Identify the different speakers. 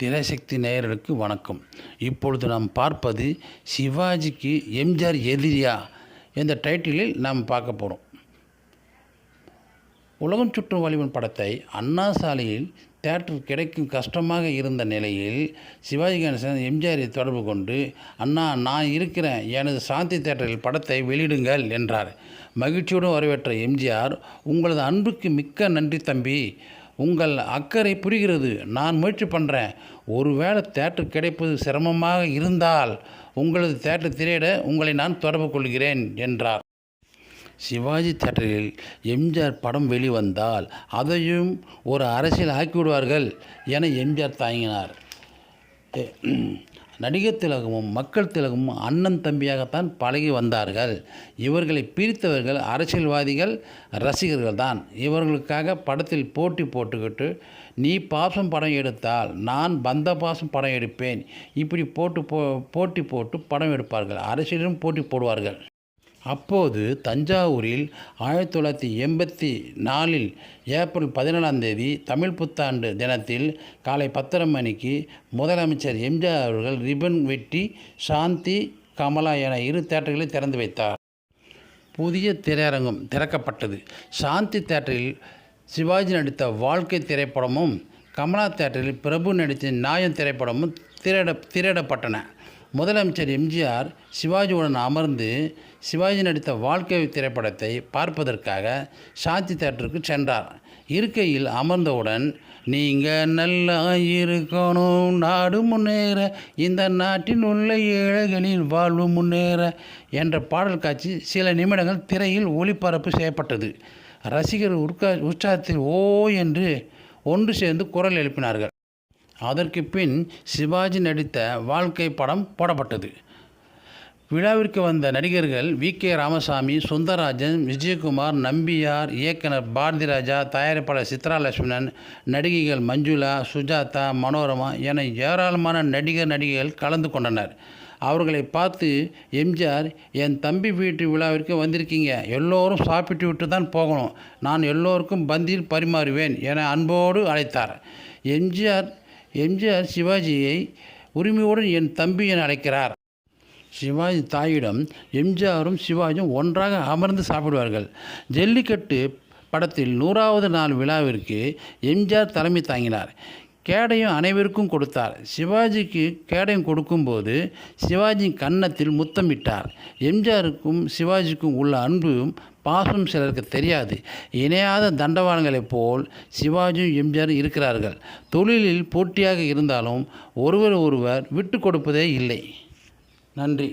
Speaker 1: திரைசக்தி நேயர்களுக்கு வணக்கம். இப்பொழுது நாம் பார்ப்பது சிவாஜிக்கு எம்ஜிஆர் எதிரியா என்ற டைட்டிலில் நாம் பார்க்க போகிறோம் உலகம் சுற்றும் வலிவன் படத்தை அண்ணா சாலையில் தேட்டர் கிடைக்கும் கஷ்டமாக இருந்த நிலையில் சிவாஜி கணேசன் எம்ஜிஆரை தொடர்பு கொண்டு அண்ணா நான் இருக்கிறேன். எனது சாந்தி தேட்டரில் படத்தை வெளியிடுங்கள் என்றார். மகிழ்ச்சியுடன் வரவேற்ற எம்ஜிஆர் உங்களது அன்புக்கு மிக்க நன்றி தம்பி. உங்கள் அக்கறை புரிகிறது. நான் முயற்சி பண்ணுறேன் ஒருவேளை தேட்டர் கிடைப்பது சிரமமாக இருந்தால் உங்களது தேட்டர் திரையிட உங்களை நான் தொடர்பு கொள்கிறேன் என்றார். சிவாஜி தேட்டரில் எம்ஜிஆர் படம் வெளிவந்தால் அதையும் ஒரு அரசியல் ஆக்கிவிடுவார்கள் என எம்ஜிஆர் தாங்கினார் நடிகர் திலகமும் மக்கள் திலகமும் அண்ணன் தம்பியாகத்தான் பழகி வந்தார்கள். இவர்களை பிரித்தவர்கள் அரசியல்வாதிகள் ரசிகர்கள் தான். இவர்களுக்காக படத்தில் போட்டி போட்டுக்கிட்டு நீ பாசம் படம் எடுத்தால் நான் பந்த பாசம் படம் எடுப்பேன். இப்படி போட்டு போ போட்டி போட்டு படம் எடுப்பார்கள். அரசியலும் போட்டி போடுவார்கள். அப்போது தஞ்சாவூரில் ஆயிரத்தி தொள்ளாயிரத்தி எண்பத்தி நாலில் ஏப்ரல் பதினேழாம் தேதி தமிழ் புத்தாண்டு தினத்தில் காலை பத்தரை மணிக்கு முதலமைச்சர் எம்ஜிஆர் அவர்கள் ரிப்பன் வெட்டி சாந்தி கமலா என இரு தேட்டர்களை திறந்து வைத்தார். புதிய திரையரங்கம் திறக்கப்பட்டது. சாந்தி தேட்டரில் சிவாஜி நடித்த வாழ்க்கை திரைப்படமும் கமலா தேட்டரில் பிரபு நடித்த நியாயம் திரைப்படமும் திரையிட திரையிடப்பட்டன. முதலமைச்சர் எம்ஜிஆர் சிவாஜியுடன் அமர்ந்து சிவாஜி நடித்த வாழ்க்கை திரைப்படத்தை பார்ப்பதற்காக சாந்தி தேட்டருக்கு சென்றார். இருக்கையில் அமர்ந்தவுடன் நீங்கள் நல்லா இருக்கணும் நாடு முன்னேற இந்த நாட்டின் உள்ள ஏழைகளின் வாழ்வு முன்னேற என்ற பாடல் காட்சி சில நிமிடங்கள் திரையில் ஒளிபரப்பு செய்யப்பட்டது. ரசிகர் உற்கா உற்சாகத்தில் ஓ என்று ஒன்று சேர்ந்து குரல் எழுப்பினார்கள். அதற்கு பின் சிவாஜி நடித்த வாழ்க்கை படம் போடப்பட்டது. விழாவிற்கு வந்த நடிகர்கள் வி. கே. ராமசாமி சுந்தரராஜன் விஜயகுமார் நம்பியார் இயக்குனர் பாரதிராஜா தயாரிப்பாளர் சித்ராலட்சுமணன் நடிகைகள் மஞ்சுளா சுஜாதா மனோரமா என ஏராளமான நடிகர் நடிகைகள் கலந்து கொண்டனர். அவர்களை பார்த்து எம்ஜிஆர் என் தம்பி வீட்டு விழாவிற்கு வந்திருக்கீங்க. எல்லோரும் சாப்பிட்டு விட்டு தான் போகணும். நான் எல்லோருக்கும் பந்தியில் பரிமாறுவேன் என அன்போடு அழைத்தார். எம்ஜிஆர் எம்ஜிஆர் சிவாஜியை உரிமையுடன் என் தம்பி என அழைக்கிறார். சிவாஜி தாயிடம் எம்ஜிஆரும் சிவாஜியும் ஒன்றாக அமர்ந்து சாப்பிடுவார்கள். ஜல்லிக்கட்டு படத்தில் நூறாவது நாள் விழாவிற்கு எம்ஜிஆர் தலைமை தாங்கினார். கேடையும் அனைவருக்கும் கொடுத்தார். சிவாஜிக்கு கேடையும் கொடுக்கும்போது சிவாஜி கன்னத்தில் முத்தமிட்டார் எம்ஜிஆருக்கும் சிவாஜிக்கும் உள்ள அன்பும் பாசம் சிலருக்கு தெரியாது. இணையாத தண்டவாளங்களைப் போல் சிவாஜியும் எம்ஜிஆர் இருக்கிறார்கள். தொழிலில் போட்டியாக இருந்தாலும் ஒருவர் ஒருவர் விட்டு கொடுப்பதே இல்லை. நன்றி.